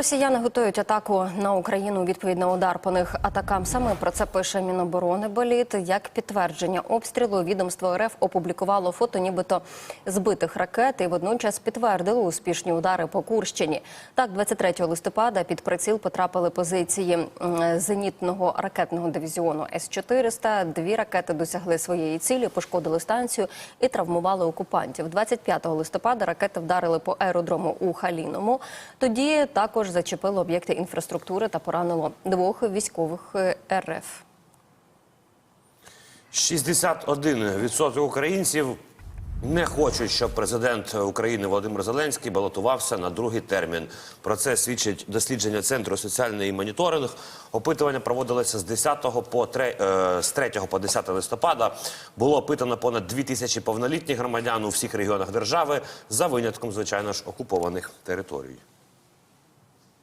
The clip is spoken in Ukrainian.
Росіяни готують атаку на Україну. на удар по них атакам. Саме про це пише Міноборони Боліт. Як підтвердження обстрілу відомство РФ опублікувало фото, нібито збитих ракет, і водночас підтвердило успішні удари по Курщині. Так, 23 листопада під приціл потрапили позиції зенітного ракетного дивізіону С-400. Дві ракети досягли своєї цілі, пошкодили станцію і травмували окупантів. 25 листопада ракети вдарили по аеродрому у Халіному. Тоді також зачепило об'єкти інфраструктури та поранило двох військових е, РФ. 61% українців не хочуть, щоб президент України Володимир Зеленський балотувався на другий термін. Про це свідчить дослідження центру соціальний моніторинг. Опитування проводилося з 10 по 3, е, з 3 по 10 листопада. Було опитано понад 2 тисячі повнолітніх громадян у всіх регіонах держави за винятком, звичайно ж, окупованих територій.